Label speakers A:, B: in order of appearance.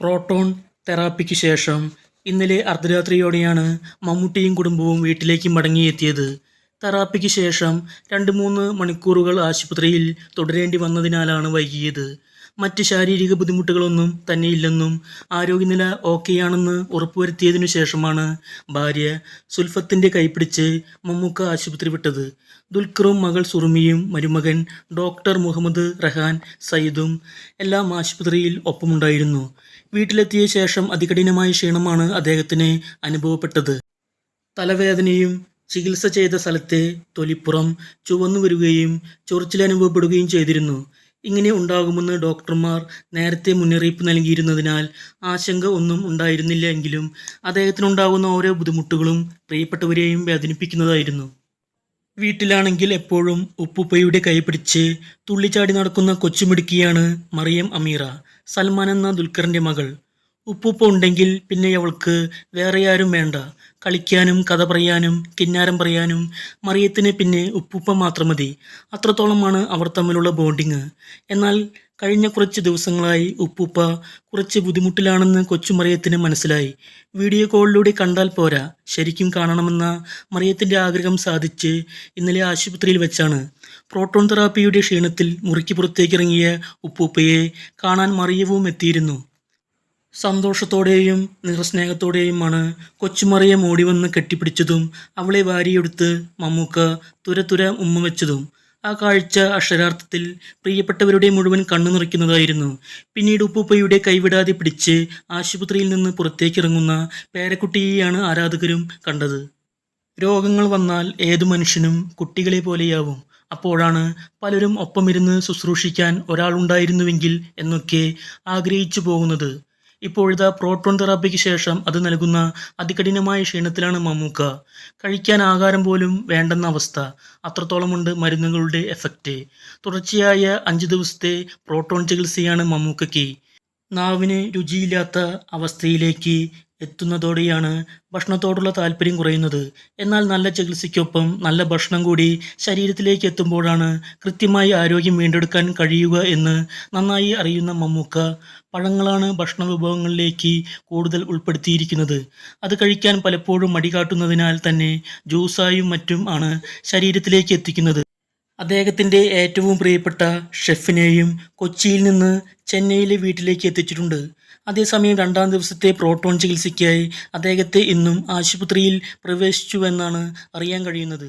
A: Proton തെറാപ്പിക്ക് ശേഷം ഇന്നലെ അർദ്ധരാത്രിയോടെയാണ് മമ്മൂട്ടിയും കുടുംബവും വീട്ടിലേക്ക് മടങ്ങിയെത്തിയത്. തെറാപ്പിക്ക് ശേഷം രണ്ട് മൂന്ന് മണിക്കൂറുകൾ ആശുപത്രിയിൽ തുടരേണ്ടി വന്നതിനാലാണ് വൈകിയത്. മറ്റ് ശാരീരിക ബുദ്ധിമുട്ടുകളൊന്നും തന്നെയില്ലെന്നും ആരോഗ്യനില ഓക്കെയാണെന്ന് ഉറപ്പുവരുത്തിയതിനു ശേഷമാണ് ഭാര്യ സുൽഫത്തിന്റെ കൈപ്പിടിച്ച് മമ്മൂക്ക ആശുപത്രി വിട്ടത്. ദുൽഖറും മകൾ സുറുമിയും മരുമകൻ ഡോക്ടർ മുഹമ്മദ് റഹാൻ സയ്യിദും എല്ലാം ആശുപത്രിയിൽ ഒപ്പമുണ്ടായിരുന്നു. വീട്ടിലെത്തിയ ശേഷം അതികഠിനമായ ക്ഷീണമാണ് അദ്ദേഹത്തിന് അനുഭവപ്പെട്ടത്. തലവേദനയും ചികിത്സ ചെയ്ത സ്ഥലത്തെ തൊലിപ്പുറം ചുവന്നു വരികയും ചൊറിച്ചിൽ അനുഭവപ്പെടുകയും ചെയ്തിരുന്നു. ഇങ്ങനെ ഉണ്ടാകുമെന്ന് ഡോക്ടർമാർ നേരത്തെ മുന്നറിയിപ്പ് നൽകിയിരുന്നതിനാൽ ആശങ്ക ഒന്നും ഉണ്ടായിരുന്നില്ല എങ്കിലും അദ്ദേഹത്തിനുണ്ടാകുന്ന ഓരോ ബുദ്ധിമുട്ടുകളും പ്രിയപ്പെട്ടവരെയും വേദനിപ്പിക്കുന്നതായിരുന്നു. വീട്ടിലാണെങ്കിൽ എപ്പോഴും ഉപ്പുപ്പയുടെ കൈപിടിച്ച് തുള്ളിച്ചാടി നടക്കുന്ന കൊച്ചുമിടുക്കിയാണ് മറിയം അമീറ സൽമാൻ എന്ന ദുൽഖറിന്റെ മകൾ. ഉപ്പുപ്പ ഉണ്ടെങ്കിൽ പിന്നെ അവൾക്ക് വേറെ ആരും വേണ്ട. കളിക്കാനും കഥ പറയാനും കിന്നാരം പറയാനും മറിയത്തിന് പിന്നെ ഉപ്പുപ്പ മാത്രം മതി. അത്രത്തോളമാണ് അവർ തമ്മിലുള്ള ബോണ്ടിങ്. എന്നാൽ കഴിഞ്ഞ കുറച്ച് ദിവസങ്ങളായി ഉപ്പുപ്പ കുറച്ച് ബുദ്ധിമുട്ടിലാണെന്ന് കൊച്ചു മറിയത്തിന് മനസ്സിലായി. വീഡിയോ കോളിലൂടെ കണ്ടാൽ പോരാ. ശരിക്കും കാണണമെന്ന മറിയത്തിന്റെ ആഗ്രഹം സാധിച്ച് ഇന്നലെ ആശുപത്രിയിൽ വെച്ചാണ്. പ്രോട്ടോൺ തെറാപ്പിയുടെ ക്ഷീണത്തിൽ മുറിക്ക് പുറത്തേക്കിറങ്ങിയ ഉപ്പൂപ്പയെ കാണാൻ മറിയവും എത്തിയിരുന്നു. സന്തോഷത്തോടെയും നിറസ്നേഹത്തോടെയുമാണ് കൊച്ചുമറിയം ഓടിവന്ന് കെട്ടിപ്പിടിച്ചതും അവളെ വാരിയെടുത്ത് മമ്മൂക്ക തുരതുര തുര ഉമ്മ വെച്ചതും. ആ കാഴ്ച അക്ഷരാർത്ഥത്തിൽ പ്രിയപ്പെട്ടവരുടെ മുഴുവൻ കണ്ണു നിറയ്ക്കുന്നതായിരുന്നു. പിന്നീട് ഉപ്പുപ്പയുടെ കൈവിടാതെ പിടിച്ച് ആശുപത്രിയിൽ നിന്ന് പുറത്തേക്കിറങ്ങുന്ന പേരക്കുട്ടിയെയാണ് ആരാധകരും കണ്ടത്. രോഗങ്ങൾ വന്നാൽ ഏതു മനുഷ്യനും കുട്ടികളെ പോലെയാവും. അപ്പോഴാണ് പലരും ഒപ്പമിരുന്ന് ശുശ്രൂഷിക്കാൻ ഒരാളുണ്ടായിരുന്നുവെങ്കിൽ എന്നൊക്കെ ആഗ്രഹിച്ചു പോകുന്നത്. ഇപ്പോഴിതാ പ്രോട്ടോൺ തെറാപ്പിക്ക് ശേഷം അത് നൽകുന്ന അതികഠിനമായ ക്ഷീണത്തിലാണ് മമ്മൂക്ക. കഴിക്കാൻ ആഹാരം പോലും വേണ്ടെന്ന അവസ്ഥ. അത്രത്തോളമുണ്ട് മരുന്നുകളുടെ എഫക്റ്റ് തുടർച്ചയായ അഞ്ച് ദിവസത്തെ പ്രോട്ടോൺ ചികിത്സയാണ് മമ്മൂക്കയ്ക്ക്. നാവിന് രുചിയില്ലാത്ത അവസ്ഥയിലേക്ക് എത്തുന്നതോടെയാണ് ഭക്ഷണത്തോടുള്ള താല്പര്യം കുറയുന്നത്. എന്നാൽ നല്ല ചികിത്സയ്ക്കൊപ്പം നല്ല ഭക്ഷണം കൂടി ശരീരത്തിലേക്ക് എത്തുമ്പോഴാണ് കൃത്യമായി ആരോഗ്യം വീണ്ടെടുക്കാൻ കഴിയുക എന്ന് നന്നായി അറിയുന്ന മമ്മൂക്ക പഴങ്ങളാണ് ഭക്ഷണ വിഭവങ്ങളിലേക്ക് കൂടുതൽ ഉൾപ്പെടുത്തിയിരിക്കുന്നത്. അത് കഴിക്കാൻ പലപ്പോഴും മടി കാട്ടുന്നതിനാൽ തന്നെ ജ്യൂസായും മറ്റും ആണ് ശരീരത്തിലേക്ക് എത്തിക്കുന്നത്. അദ്ദേഹത്തിന്റെ ഏറ്റവും പ്രിയപ്പെട്ട ഷെഫിനെയും കൊച്ചിയിൽ നിന്ന് ചെന്നൈയിലെ വീട്ടിലേക്ക് എത്തിച്ചിട്ടുണ്ട്. അതേസമയം രണ്ടാം ദിവസത്തെ പ്രോട്ടോൺ ചികിത്സയ്ക്കായി അദ്ദേഹത്തെ ഇന്നും ആശുപത്രിയിൽ പ്രവേശിച്ചുവെന്നാണ് അറിയാൻ കഴിയുന്നത്.